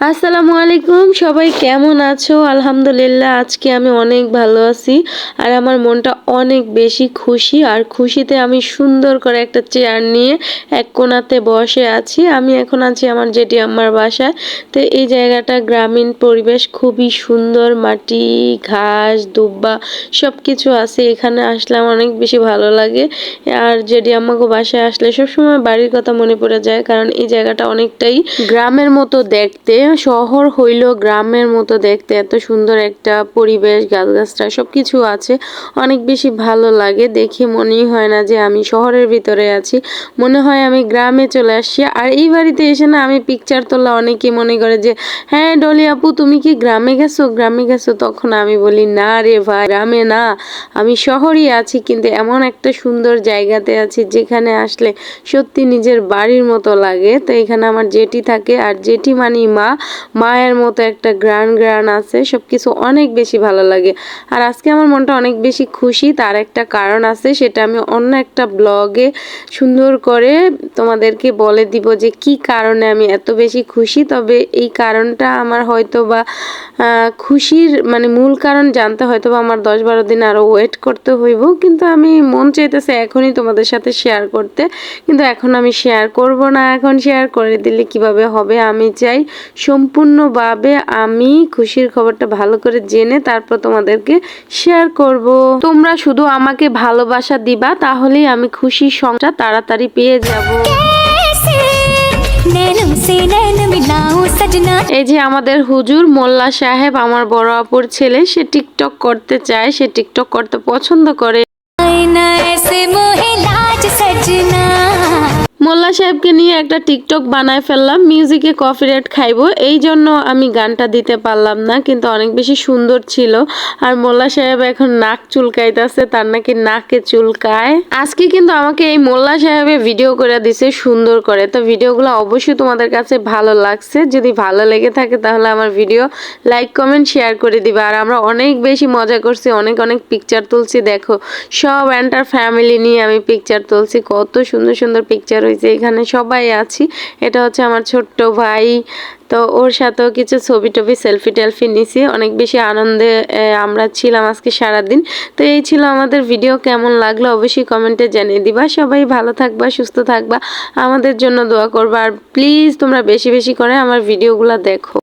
আসসালামু আলাইকুম, সবাই কেমন আছো? আলহামদুলিল্লাহ, আজকে আমি অনেক ভালো আছি আর আমার মনটা অনেক বেশি খুশি আর খুশিতে আমি সুন্দর করে একটা চেয়ার নিয়ে এক কোণাতে বসে আছি। আমি এখন আছি আমার যেটি আমার বাসায়। তো এই জায়গাটা গ্রামীণ পরিবেশ, খুবই সুন্দর, মাটি, ঘাস, দুব্বা সব কিছু আছে। এখানে আসলে আমার অনেক বেশি ভালো লাগে। আর যেটি আমাকে বাসায় আসলে সবসময় বাড়ির কথা মনে পড়ে যায়, কারণ এই জায়গাটা অনেকটাই গ্রামের মতো দেখতে। শহর হইল গ্রামের মতো দেখতে। এত সুন্দর একটা পরিবেশ গাছগাছরা সব কিছু আছে। অনেক বেশি ভালো লাগে। দেখে মনেই হয় না যে আমি শহরের ভিতরে আছি। মনে হয় আমি গ্রামে চলে আসছি। আর এই বাড়িতে এসে না আমি পিকচার তোলা অনেকে মনে করে যে হ্যাঁ ডলি আপু, তুমি কি গ্রামে গেছো? গ্রামে গেছো? তখন আমি বলি, না রে ভাই, গ্রামে না। আমি শহরই আছি, কিন্তু এমন একটা সুন্দর জায়গাতে আছি যেখানে আসলে সত্যি নিজের বাড়ির মতো লাগে। তো এখানে আমার জেঠি থাকে। আর জেঠি মানি মা। মায়ের মতো একটা গ্রান গ্রান আছে সব কিছু অনেক বেশি ভালো লাগে। আর আজকে আমার মনটা অনেক বেশি খুশি, তার একটা কারণ আছে, সেটা আমি অন্য একটা ব্লগে সুন্দর করে তোমাদেরকে বলে দিব যে কি কারণে আমি এত বেশি খুশি। তবে এই কারণটা আমার হয়তো বা খুশির মানে মূল কারণ জানতে হয়তো বা আমার দশ বারো দিন আরও ওয়েট করতে হইব। কিন্তু আমি মন চাইতেছে এখনই তোমাদের সাথে শেয়ার করতে। কিন্তু এখন আমি শেয়ার করব না, এখন শেয়ার করে দিলে কীভাবে হবে আমি চাই। সম্পূর্ণভাবে আমি খুশির খবরটা ভালো করে জেনে তারপর তোমাদেরকে শেয়ার করব। তোমরা শুধু আমাকে ভালোবাসা দিবা, তাহলেই আমি খুশির সংসার তাড়াতাড়ি পেয়ে যাব। এই যে আমাদের হুজুর মোল্লা সাহেব, আমার বড় আপুর ছেলে, সে টিকটক করতে চায়, সে টিকটক করতে পছন্দ করে। সাহেবকে নিয়ে একটা টিকটক বানায় ফেললাম মিউজিকে কফি কপিরাইট খাইবো, এই জন্য আমি গানটা দিতে পারলাম না, কিন্তু অনেক বেশি সুন্দর ছিল। আর মোল্লা সাহেব এখন নাক চুলকাইতেছে, তার নাকি নাকে চুলকায়। আজকে কিন্তু আমাকে এই মোল্লা সাহেবে ভিডিও করে দিছে সুন্দর করে। তো ভিডিওগুলো অবশ্যই তোমাদের কাছে ভালো লাগছে। যদি ভালো লেগে থাকে তাহলে আমার ভিডিও লাইক কমেন্ট শেয়ার করে দিবে। আর আমরা অনেক বেশি মজা করছি, অনেক অনেক পিকচার তুলছি, দেখো। সব এন্টার ফ্যামিলি নিয়ে আমি পিকচার তুলছি, কত সুন্দর সুন্দর পিকচার হয়েছে এখানে। সবাই আছি। এটা হচ্ছে আমার ছোট্ট ভাই। তো ওর সাথেও কিছু ছবি টবি সেলফি টেলফি নিছি। অনেক বেশি আনন্দে আমরা ছিলাম আজকে সারাদিন। তো এই ছিল আমাদের ভিডিও। কেমন লাগল অবশ্যই কমেন্টে জানিয়ে দিবা। সবাই ভালো থাকবা, সুস্থ থাকবা। আমাদের জন্য দোয়া করবা। আর প্লিজ তোমরা বেশি বেশি করে আমার ভিডিওগুলো দেখো।